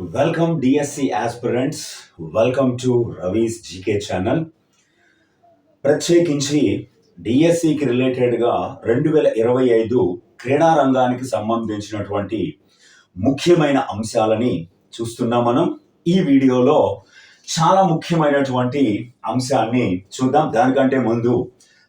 Welcome DSC aspirants welcome to Ravi's GK channel ప్రత్యేకించి డిఎస్సికి రిలేటెడ్గా రెండు వేల ఇరవై ఐదు క్రీడారంగానికి సంబంధించినటువంటి ముఖ్యమైన అంశాలని చూస్తున్నాం మనం. ఈ వీడియోలో చాలా ముఖ్యమైనటువంటి అంశాన్ని చూద్దాం. దానికంటే ముందు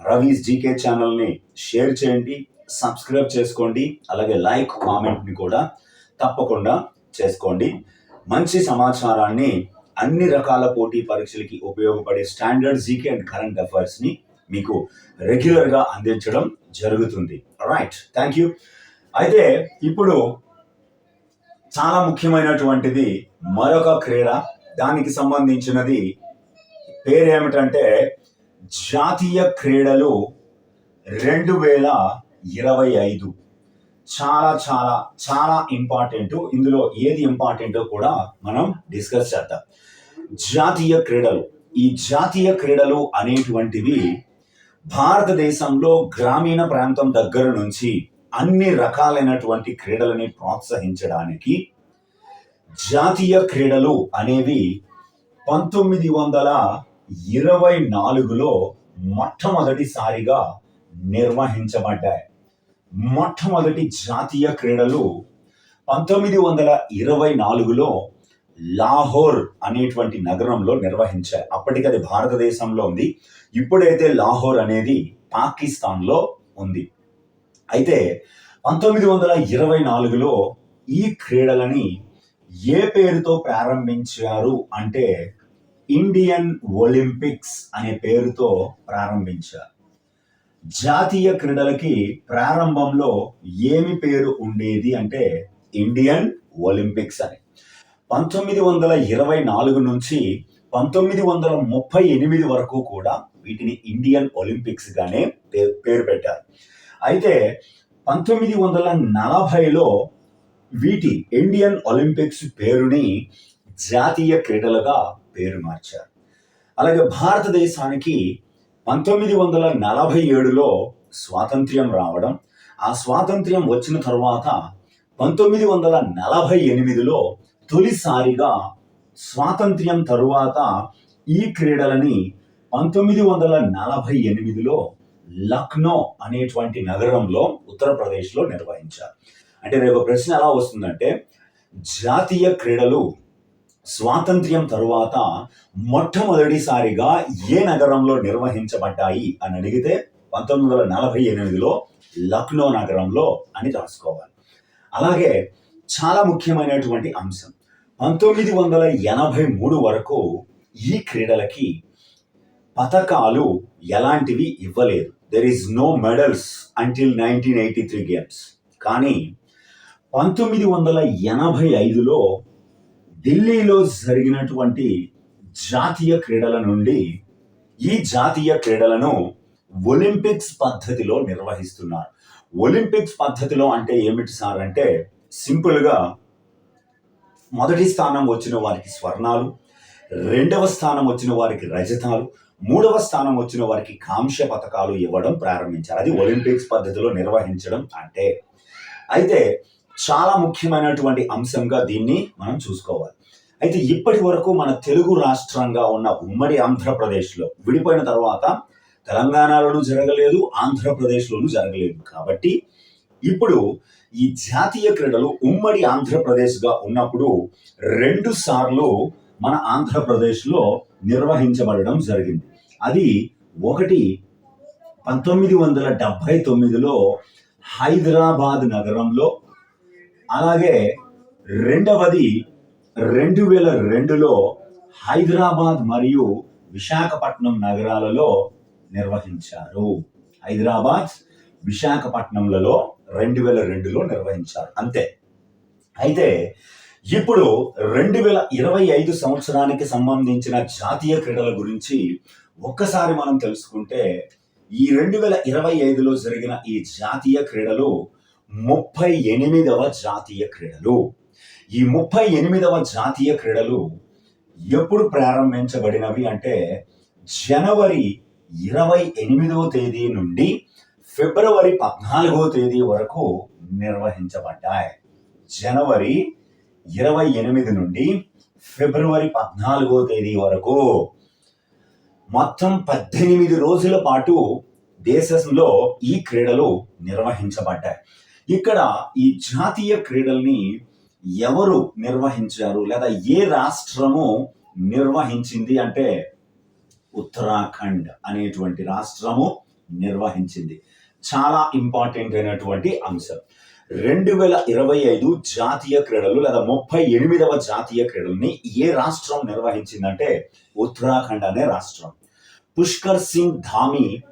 రవీస్ జీకే ఛానల్ని షేర్ చేయండి సబ్స్క్రైబ్ చేసుకోండి అలాగే లైక్ కామెంట్ని కూడా తప్పకుండా చేసుకోండి. మంచి సమాచారాన్ని అన్ని రకాల పోటీ పరీక్షలకి ఉపయోగపడే స్టాండర్డ్ జీకే అండ్ కరెంట్ అఫైర్స్ని మీకు రెగ్యులర్గా అందించడం జరుగుతుంది. రైట్ థ్యాంక్ యూ అయితే ఇప్పుడు చాలా ముఖ్యమైనటువంటిది మరొక క్రీడ. దానికి సంబంధించినది పేరేమిటంటే జాతీయ క్రీడలు రెండు వేల ఇరవై ఐదు. చాలా చాలా చాలా ఇంపార్టెంట్ ఇందులో ఏది ఇంపార్టెంటో కూడా మనం డిస్కస్ చేద్దాం. జాతీయ క్రీడలు. ఈ జాతీయ క్రీడలు అనేటువంటివి భారతదేశంలో గ్రామీణ ప్రాంతం దగ్గర నుంచి అన్ని రకాలైనటువంటి క్రీడలని ప్రోత్సహించడానికి జాతీయ క్రీడలు అనేవి పంతొమ్మిది వందల ఇరవై నాలుగులో మొట్టమొదటిసారిగా నిర్వహించబడ్డాయి. మొట్టమొదటి జాతీయ క్రీడలు పంతొమ్మిది వందల ఇరవై నాలుగులో లాహోర్ అనేటువంటి నగరంలో నిర్వహించారు. అప్పటికి అది భారతదేశంలో ఉంది. ఇప్పుడైతే లాహోర్ అనేది పాకిస్తాన్లో ఉంది. అయితే పంతొమ్మిది వందల ఇరవై నాలుగులో ఈ క్రీడలని ఏ పేరుతో ప్రారంభించారు అంటే ఇండియన్ ఒలింపిక్స్ అనే పేరుతో ప్రారంభించారు. జాతీయ క్రీడలకి ప్రారంభంలో ఏమి పేరు ఉండేది అంటే ఇండియన్ ఒలింపిక్స్ అని. పంతొమ్మిది వందల ఇరవై నాలుగు నుంచి పంతొమ్మిది వందల ముప్పై ఎనిమిది వరకు కూడా వీటిని ఇండియన్ ఒలింపిక్స్గానే పేరు పేరు పెట్టారు. అయితే పంతొమ్మిది వందల నలభైలో వీటి ఇండియన్ ఒలింపిక్స్ పేరుని జాతీయ క్రీడలుగా పేరు మార్చారు. అలాగే భారతదేశానికి పంతొమ్మిది వందల నలభై ఏడులో స్వాతంత్ర్యం రావడం ఆ స్వాతంత్ర్యం వచ్చిన తర్వాత పంతొమ్మిది వందల నలభై ఎనిమిదిలో తొలిసారిగా స్వాతంత్ర్యం తరువాత ఈ క్రీడలని పంతొమ్మిది వందల నలభై ఎనిమిదిలో లక్నో అనేటువంటి నగరంలో ఉత్తరప్రదేశ్లో నిర్వహించారు. అంటే రేపు ప్రశ్న ఎలా వస్తుందంటే జాతీయ క్రీడలు స్వాతంత్ర్యం తరువాత మొట్టమొదటిసారిగా ఏ నగరంలో నిర్వహించబడ్డాయి అని అడిగితే పంతొమ్మిది వందల నలభై ఎనిమిదిలో లక్నో నగరంలో అని రాసుకోవాలి. అలాగే చాలా ముఖ్యమైనటువంటి అంశం. పంతొమ్మిది వందల ఎనభై మూడు వరకు ఈ క్రీడలకి పథకాలు ఎలాంటివి ఇవ్వలేదు. There is no medals until nineteen eighty three games కానీ పంతొమ్మిది వందల ఎనభై ఐదులో ఢిల్లీలో జరిగినటువంటి జాతీయ క్రీడల నుండి ఈ జాతీయ క్రీడలను ఒలింపిక్స్ పద్ధతిలో నిర్వహిస్తున్నారు. ఒలింపిక్స్ పద్ధతిలో అంటే ఏమిటి సార్ అంటే సింపుల్గా మొదటి స్థానం వచ్చిన వారికి స్వర్ణాలు రెండవ స్థానం వచ్చిన వారికి రజతాలు మూడవ స్థానం వచ్చిన వారికి కాంస్య పథకాలు ఇవ్వడం ప్రారంభించారు. అది ఒలింపిక్స్ పద్ధతిలో నిర్వహించడం అంటే. అయితే చాలా ముఖ్యమైనటువంటి అంశంగా దీన్ని మనం చూసుకోవాలి. అయితే ఇప్పటి వరకు మన తెలుగు రాష్ట్రంగా ఉన్న ఉమ్మడి ఆంధ్రప్రదేశ్లో విడిపోయిన తర్వాత తెలంగాణలోనూ జరగలేదు ఆంధ్రప్రదేశ్లోనూ జరగలేదు. కాబట్టి ఇప్పుడు ఈ జాతీయ క్రీడలు ఉమ్మడి ఆంధ్రప్రదేశ్గా ఉన్నప్పుడు రెండు సార్లు మన ఆంధ్రప్రదేశ్లో నిర్వహించబడడం జరిగింది. అది ఒకటి పంతొమ్మిది వందల డెబ్భై తొమ్మిదిలో హైదరాబాద్ నగరంలో అలాగే రెండవది రెండు వేల రెండులో హైదరాబాద్ మరియు విశాఖపట్నం నగరాలలో నిర్వహించారు. హైదరాబాద్ విశాఖపట్నంలలో రెండు వేల రెండులో నిర్వహించారు. అంతే. అయితే ఇప్పుడు రెండు వేల ఇరవై ఐదు సంవత్సరానికి సంబంధించిన జాతీయ క్రీడల గురించి ఒక్కసారి మనం తెలుసుకుంటే ఈ రెండు వేల ఇరవై ఐదులో జరిగిన ఈ జాతీయ క్రీడలు ముప్పై ఎనిమిదవ జాతీయ క్రీడలు. ఈ ముప్పై ఎనిమిదవ జాతీయ క్రీడలు ఎప్పుడు ప్రారంభించబడినవి అంటే జనవరి ఇరవై ఎనిమిదవ తేదీ నుండి ఫిబ్రవరి పద్నాలుగవ తేదీ వరకు నిర్వహించబడ్డాయి. జనవరి ఇరవై ఎనిమిది నుండి ఫిబ్రవరి పద్నాలుగో తేదీ వరకు. మొత్తం పద్దెనిమిది రోజుల పాటు దేశంలో ఈ క్రీడలు నిర్వహించబడ్డాయి. ఇక్కడ ఈ జాతీయ క్రీడల్ని ఎవరు నిర్వహించారు లేదా ఏ రాష్ట్రము నిర్వహించింది అంటే ఉత్తరాఖండ్ అనేటువంటి రాష్ట్రము నిర్వహించింది. చాలా ఇంపార్టెంట్ అయినటువంటి అంశం. రెండు వేల ఇరవై ఐదు జాతీయ క్రీడలు లేదా ముప్పై ఎనిమిదవ జాతీయ క్రీడల్ని ఏ రాష్ట్రం నిర్వహించిందంటే ఉత్తరాఖండ్ అనే రాష్ట్రం. పుష్కర్ సింగ్ ధామి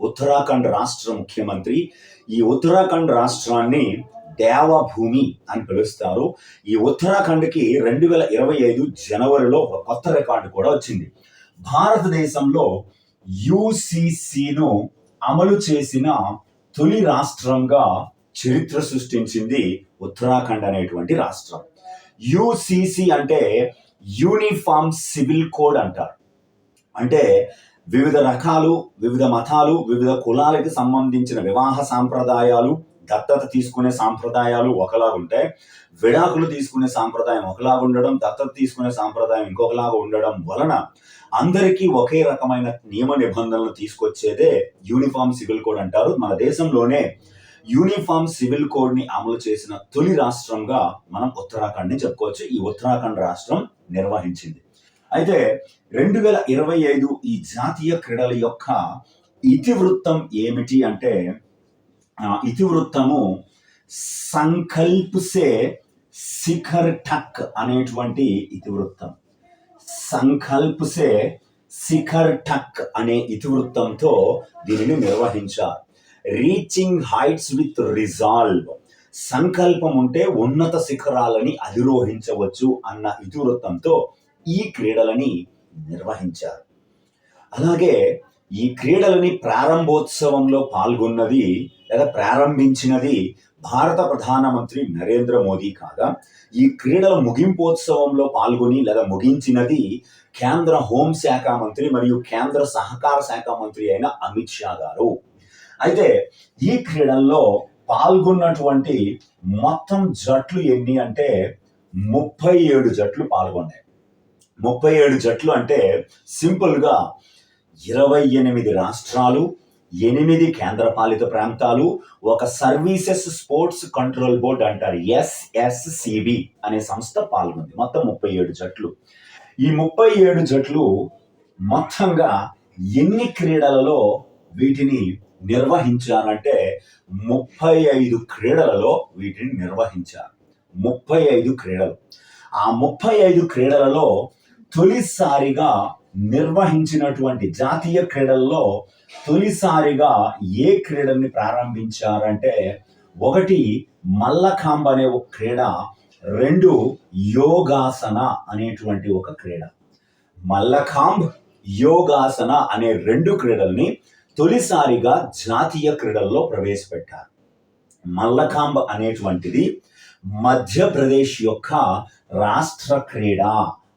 ఉత్తరాఖండ్ రాష్ట్ర ముఖ్యమంత్రి. ఈ ఉత్తరాఖండ్ రాష్ట్రాన్ని దేవభూమి అని పిలుస్తారు. ఈ ఉత్తరాఖండ్కి రెండు వేల ఇరవై ఐదు జనవరిలో ఒక కొత్త రికార్డు కూడా వచ్చింది. భారతదేశంలో యుసిసిను అమలు చేసిన తొలి రాష్ట్రంగా చరిత్ర సృష్టించింది ఉత్తరాఖండ్ అనేటువంటి రాష్ట్రం. యుసిసి అంటే యూనిఫామ్ సివిల్ కోడ్ అంటారు. అంటే వివిధ రకాలు వివిధ మతాలు వివిధ కులాలకి సంబంధించిన వివాహ సాంప్రదాయాలు దత్తత తీసుకునే సాంప్రదాయాలు ఒకలాగా ఉంటాయి విడాకులు తీసుకునే సాంప్రదాయం ఒకలాగా ఉండడం దత్తత తీసుకునే సాంప్రదాయం ఇంకొకలాగా ఉండడం వలన అందరికీ ఒకే రకమైన నియమ నిబంధనలు తీసుకొచ్చేదే యూనిఫామ్ సివిల్ కోడ్ అంటారు. మన దేశంలోనే యూనిఫామ్ సివిల్ కోడ్ని అమలు చేసిన తొలి రాష్ట్రంగా మనం ఉత్తరాఖండ్ని చెప్పుకోవచ్చు. ఈ ఉత్తరాఖండ్ రాష్ట్రం నిర్వహించింది. అయితే రెండు వేల ఇరవై ఐదు ఈ జాతీయ క్రీడల యొక్క ఇతివృత్తం ఏమిటి అంటే ఇతివృత్తము సంకల్ప్సే శిఖర్ ఠక్ అనేటువంటి ఇతివృత్తం. సంకల్ప్సే శిఖర్ ఠక్ అనే ఇతివృత్తంతో దీనిని నిర్వహించారు. Reaching heights with resolve. సంకల్పం ఉంటే ఉన్నత శిఖరాలని అధిరోహించవచ్చు అన్న ఇతివృత్తంతో ఈ క్రీడలని నిర్వహించారు. అలాగే ఈ క్రీడలని ప్రారంభోత్సవంలో పాల్గొన్నది లేదా ప్రారంభించినది భారత ప్రధానమంత్రి నరేంద్ర మోదీ కాగా ఈ క్రీడల ముగింపోత్సవంలో పాల్గొని లేదా ముగించినది కేంద్ర హోంశాఖ మంత్రి మరియు కేంద్ర సహకార శాఖ మంత్రి అయిన అమిత్ షా గారు. అయితే ఈ క్రీడల్లో పాల్గొన్నటువంటి మొత్తం జట్లు ఎన్ని అంటే ముప్పై ఏడు జట్లు పాల్గొన్నాయి. ముప్పై ఏడు జట్లు అంటే సింపుల్గా ఇరవై ఎనిమిది రాష్ట్రాలు ఎనిమిది కేంద్రపాలిత ప్రాంతాలు ఒక సర్వీసెస్ స్పోర్ట్స్ కంట్రోల్ బోర్డ్ అంటారు ఎస్ఎస్సిబి అనే సంస్థ పాల్గొంది. మొత్తం ముప్పై ఏడు జట్లు. ఈ ముప్పై ఏడు జట్లు మొత్తంగా ఎన్ని క్రీడలలో వీటిని నిర్వహించారంటే ముప్పై ఐదు క్రీడలలో వీటిని నిర్వహించారు. ముప్పై ఐదు క్రీడలు. ఆ ముప్పై ఐదు క్రీడలలో తొలిసారిగా నిర్వహించినటువంటి జాతీయ క్రీడల్లో తొలిసారిగా ఏ క్రీడల్ని ప్రారంభించారంటే ఒకటి మల్లఖాంబ్ అనే ఒక క్రీడ రెండు యోగాసన అనేటువంటి ఒక క్రీడ. మల్లఖాంబ్ యోగాసన అనే రెండు క్రీడల్ని తొలిసారిగా జాతీయ క్రీడల్లో ప్రవేశపెట్టారు. మల్లఖాంబ్ అనేటువంటిది మధ్యప్రదేశ్ యొక్క రాష్ట్ర క్రీడ.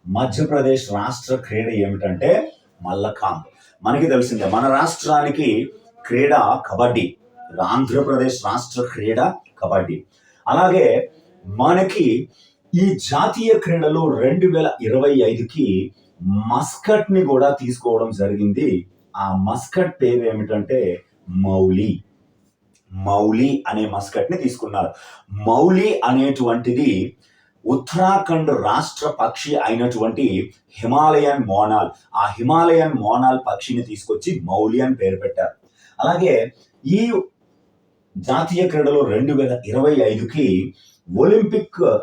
మధ్యప్రదేశ్ రాష్ట్ర క్రీడ ఏమిటంటే మల్లఖాంబ్ మనకి తెలిసిందే మన రాష్ట్రానికి క్రీడ కబడ్డీ ఆంధ్రప్రదేశ్ రాష్ట్ర క్రీడ కబడ్డీ. అలాగే మనకి ఈ జాతీయ క్రీడలు రెండు వేల ఇరవై ఐదుకి మస్కట్ని కూడా తీసుకోవడం జరిగింది. ఆ మస్కట్ పేరు ఏమిటంటే మౌలి. మౌలి అనే మస్కట్ని తీసుకున్నారు. మౌలి అనేటువంటిది ఉత్తరాఖండ్ రాష్ట్ర పక్షి అయినటువంటి హిమాలయన్ మోనాల్. ఆ హిమాలయన్ మోనాల్ పక్షిని తీసుకొచ్చి మౌలి అని పేరు పెట్టారు. అలాగే ఈ జాతీయ క్రీడలు రెండు వేల ఇరవై ఐదుకి ఒలింపిక్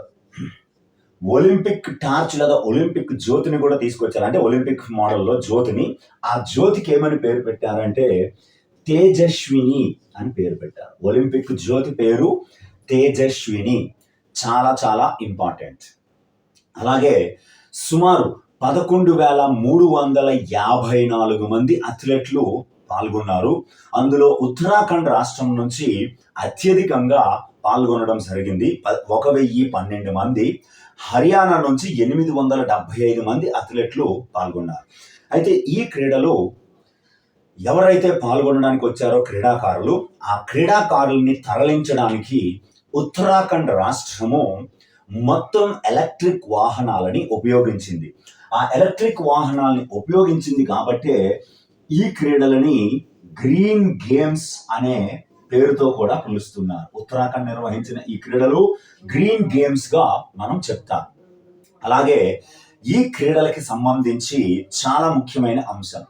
ఒలింపిక్ టార్చ్ లేదా ఒలింపిక్ జ్యోతిని కూడా తీసుకొచ్చారు. అంటే ఒలింపిక్ మోడల్లో జ్యోతిని. ఆ జ్యోతికి ఏమని పేరు పెట్టారంటే తేజస్విని అని పేరు పెట్టారు. ఒలింపిక్ జ్యోతి పేరు తేజస్విని. చాలా చాలా ఇంపార్టెంట్ అలాగే సుమారు పదకొండు వేల మూడు వందల యాభై నాలుగు మంది అథ్లెట్లు పాల్గొన్నారు. అందులో ఉత్తరాఖండ్ రాష్ట్రం నుంచి అత్యధికంగా పాల్గొనడం జరిగింది. ప- ఒక వెయ్యి పన్నెండు మంది. హర్యానా నుంచి ఎనిమిది వందల డెబ్బై ఐదు మంది అథ్లెట్లు పాల్గొన్నారు. అయితే ఈ క్రీడలో ఎవరైతే పాల్గొనడానికి వచ్చారో క్రీడాకారులు ఆ క్రీడాకారుల్ని తరలించడానికి ఉత్తరాఖండ్ రాష్ట్రము మొత్తం ఎలక్ట్రిక్ వాహనాలని ఉపయోగించింది. ఆ ఎలక్ట్రిక్ వాహనాలని ఉపయోగించింది కాబట్టే ఈ క్రీడలని గ్రీన్ గేమ్స్ అనే పేరుతో కూడా పిలుస్తున్నారు. ఉత్తరాఖండ్ నిర్వహించిన ఈ క్రీడలు గ్రీన్ గేమ్స్గా మనం చెప్తాం. అలాగే ఈ క్రీడలకి సంబంధించి చాలా ముఖ్యమైన అంశం.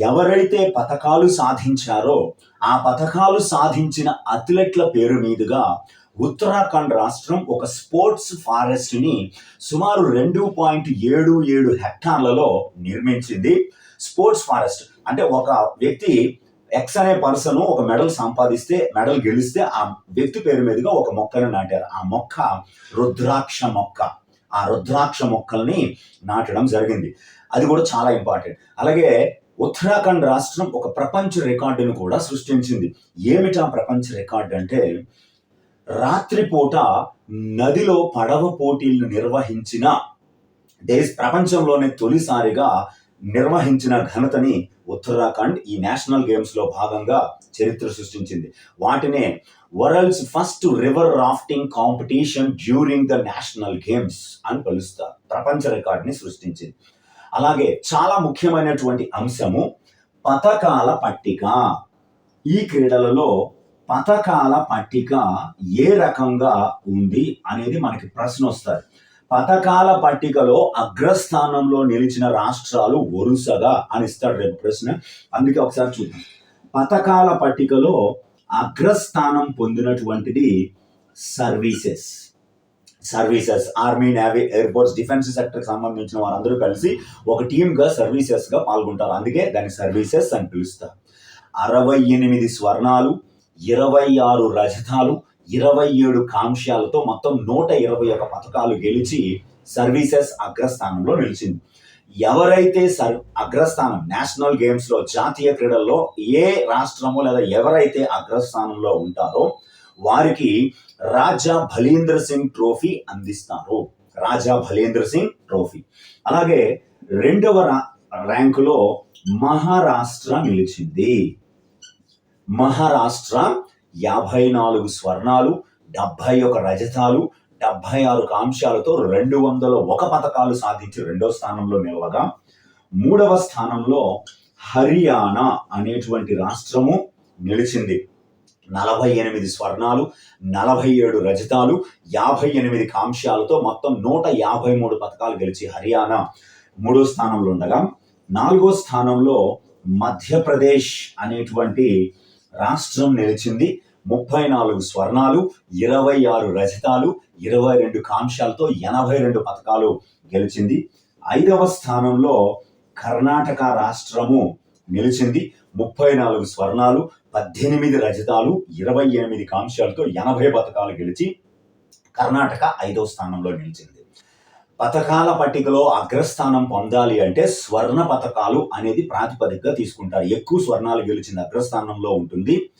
ఎవరైతే పథకాలు సాధించారో ఆ పథకాలు సాధించిన అథ్లెట్ల పేరు మీదుగా ఉత్తరాఖండ్ రాష్ట్రం ఒక స్పోర్ట్స్ ఫారెస్ట్ని సుమారు రెండు పాయింట్ ఏడు ఏడు హెక్టార్లలో నిర్మించింది. స్పోర్ట్స్ ఫారెస్ట్ అంటే ఒక వ్యక్తి ఎక్స్ అనే పర్సన్ ఒక మెడల్ సంపాదిస్తే మెడల్ గెలిస్తే ఆ వ్యక్తి పేరు మీదుగా ఒక మొక్కను నాటారు. ఆ మొక్క రుద్రాక్ష మొక్క. ఆ రుద్రాక్ష మొక్కల్ని నాటడం జరిగింది. అది కూడా చాలా ఇంపార్టెంట్. అలాగే ఉత్తరాఖండ్ రాష్ట్రం ఒక ప్రపంచ రికార్డును కూడా సృష్టించింది. ఏమిటా ప్రపంచ రికార్డు అంటే రాత్రిపూట నదిలో పడవ పోటీలను నిర్వహించిన దేశ ప్రపంచంలోనే తొలిసారిగా నిర్వహించిన ఘనతని ఉత్తరాఖండ్ ఈ నేషనల్ గేమ్స్లో భాగంగా చరిత్ర సృష్టించింది. వాటినే world's first river rafting competition during the national games అని పిలుస్తారు. ప్రపంచ రికార్డుని సృష్టించింది. అలాగే చాలా ముఖ్యమైనటువంటి అంశము పథకాల పట్టిక. ఈ క్రీడలలో పథకాల పట్టిక ఏ రకంగా ఉంది అనేది మనకి ప్రశ్న వస్తుంది పథకాల పట్టికలో అగ్రస్థానంలో నిలిచిన రాష్ట్రాలు వరుసగా అని ఇస్తాడు రేపు ప్రశ్న. అందుకే ఒకసారి చూద్దాం. పథకాల పట్టికలో అగ్రస్థానం పొందినటువంటిది services. Services army navy airports defence సెక్టర్కి సంబంధించిన వారందరూ కలిసి ఒక టీమ్గా సర్వీసెస్గా పాల్గొంటారు. అందుకే దాన్ని సర్వీసెస్ అని పిలుస్తారు. అరవై ఎనిమిది స్వర్ణాలు ఇరవై ఆరు రజతాలు ఇరవై ఏడు కాంశాలతో మొత్తం నూట ఇరవై ఒక పథకాలు గెలిచి సర్వీసెస్ అగ్రస్థానంలో నిలిచింది. ఎవరైతే సర్ అగ్రస్థానం నేషనల్ గేమ్స్లో జాతీయ క్రీడల్లో ఏ రాష్ట్రము లేదా ఎవరైతే అగ్రస్థానంలో ఉంటారో వారికి రాజా భలీంద్ర సింగ్ ట్రోఫీ అందిస్తారు. రాజా భలీంద్ర సింగ్ ట్రోఫీ. అలాగే రెండవ ర్యాంకులో మహారాష్ట్ర నిలిచింది. మహారాష్ట్ర యాభై నాలుగు స్వర్ణాలు డెబ్భై ఒక రజతాలు డెబ్భై ఆరు కాంశాలతో రెండు వందల ఒక పథకాలు సాధించి రెండో స్థానంలో నిలవగా మూడవ స్థానంలో హర్యానా అనేటువంటి రాష్ట్రము నిలిచింది. నలభై ఎనిమిది స్వర్ణాలు నలభై ఏడు రజతాలు యాభై ఎనిమిది కాంశాలతో మొత్తం నూట యాభై మూడు పథకాలు గెలిచి హర్యానా మూడో స్థానంలో ఉండగా నాలుగో స్థానంలో మధ్యప్రదేశ్ అనేటువంటి రాష్ట్రం నిలిచింది ముప్పై నాలుగు స్వర్ణాలు ఇరవై ఆరు రజతాలు ఇరవై రెండు కాంశాలతో ఎనభై రెండు పథకాలు గెలిచింది. ఐదవ స్థానంలో కర్ణాటక రాష్ట్రము నిలిచింది. ముప్పై నాలుగు స్వర్ణాలు పద్దెనిమిది రజతాలు ఇరవై ఎనిమిది కాంశాలతో ఎనభై పథకాలు గెలిచి కర్ణాటక ఐదవ స్థానంలో నిలిచింది. పథకాల పట్టికలో అగ్రస్థానం పొందాలి అంటే స్వర్ణ పథకాలు అనేది ప్రాతిపదికగా తీసుకుంటారు. ఎక్కువ స్వర్ణాలు గెలిచింది అగ్రస్థానంలో ఉంటుంది.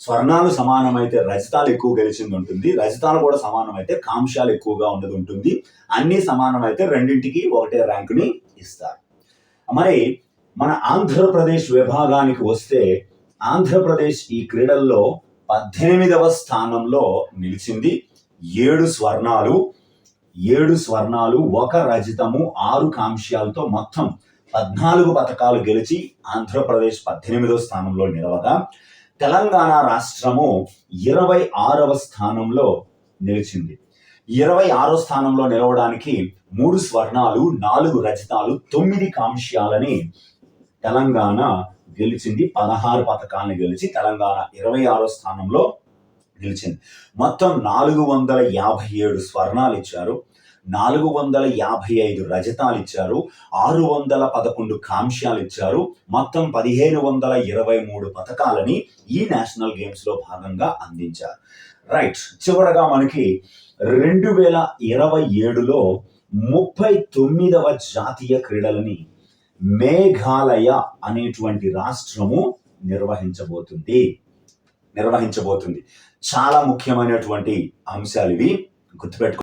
స్వర్ణాలు సమానమైతే రజతాలు ఎక్కువ గెలిచింది ఉంటుంది. రజతాలు కూడా సమానమైతే కాంశాలు ఎక్కువగా ఉన్నది ఉంటుంది. అన్నీ సమానమైతే రెండింటికి ఒకటే ర్యాంకుని ఇస్తారు. మరి మన ఆంధ్రప్రదేశ్ విభాగానికి వస్తే ఆంధ్రప్రదేశ్ ఈ క్రీడల్లో పద్దెనిమిదవ స్థానంలో నిలిచింది. ఏడు స్వర్ణాలు ఏడు స్వర్ణాలు ఒక రజితము ఆరు కాంశాలతో మొత్తం పద్నాలుగు పథకాలు గెలిచి ఆంధ్రప్రదేశ్ పద్దెనిమిదో స్థానంలో నిలవగా తెలంగాణ రాష్ట్రము ఇరవై ఆరవ స్థానంలో నిలిచింది. ఇరవై ఆరో స్థానంలో నిలవడానికి మూడు స్వర్ణాలు నాలుగు రచితాలు తొమ్మిది కాంశాలని తెలంగాణ గెలిచింది. పదహారు పథకాలను గెలిచి తెలంగాణ ఇరవై ఆరో స్థానంలో నిలిచింది మొత్తం నాలుగు వందల యాభై ఏడు స్వర్ణాలు ఇచ్చారు. నాలుగు వందల యాభై ఐదు రజతాలు ఇచ్చారు. ఆరు వందల పదకొండు కాంశాలు ఇచ్చారు. మొత్తం పదిహేను వందల ఇరవై మూడు పథకాలని ఈ నేషనల్ గేమ్స్లో భాగంగా అందించారు. రైట్ చివరగా మనకి రెండు వేల ఇరవై ఏడులో ముప్పై తొమ్మిదవ జాతీయ క్రీడలని మేఘాలయ అనేటువంటి రాష్ట్రము నిర్వహించబోతుంది. నిర్వహించబోతుంది. చాలా ముఖ్యమైనటువంటి అంశాలు ఇవి. గుర్తుపెట్టుకో